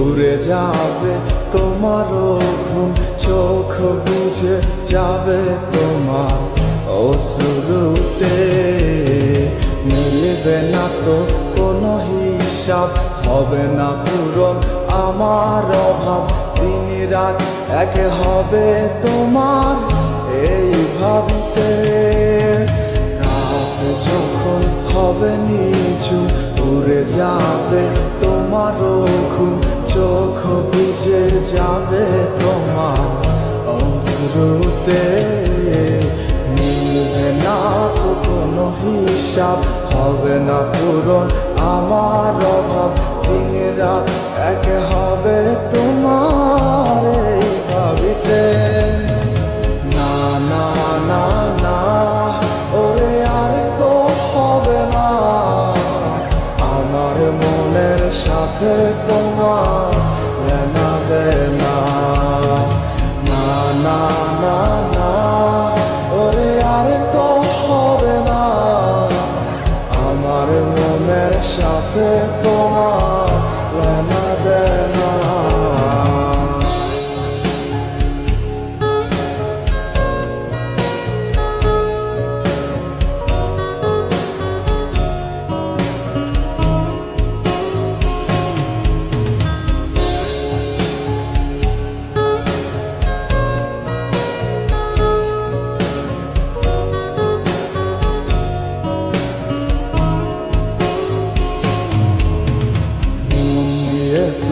উড়ে যাবে তোমারও ঘুম, চোখ বুঝে যাবে তোমার অসুরুতে মিলবে না তো কোনো হিসাব, হবে না পূরণ আমার অভাব। দিন রাত এক হবে তোমার এই ভাবতে। রাত যখন হবে নিঝুম, উড়ে যাবে তোমারও ঘুম চোখ যাবে তোমার অশ্রুতে। মিলবে না তো কোনো হিসাব, হবে না পূরণ আমার অভাব। দিন এক হবে তোমার ভাবিতে। না না না না, ওরে আর তো হবে না। আমার মনের সাথে তোমার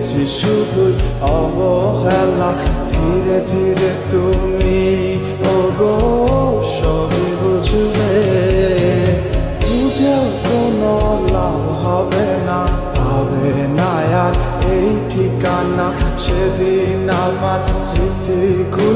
পেয়েছি শুধুই অবহেলা। ধীরে ধীরে তুমি ওগো, সবই বুঝবে। বুঝেও কোনো লাভ হবে না হবে না আর এই ঠিকানা। সেদিন আমার স্মৃতিগুলো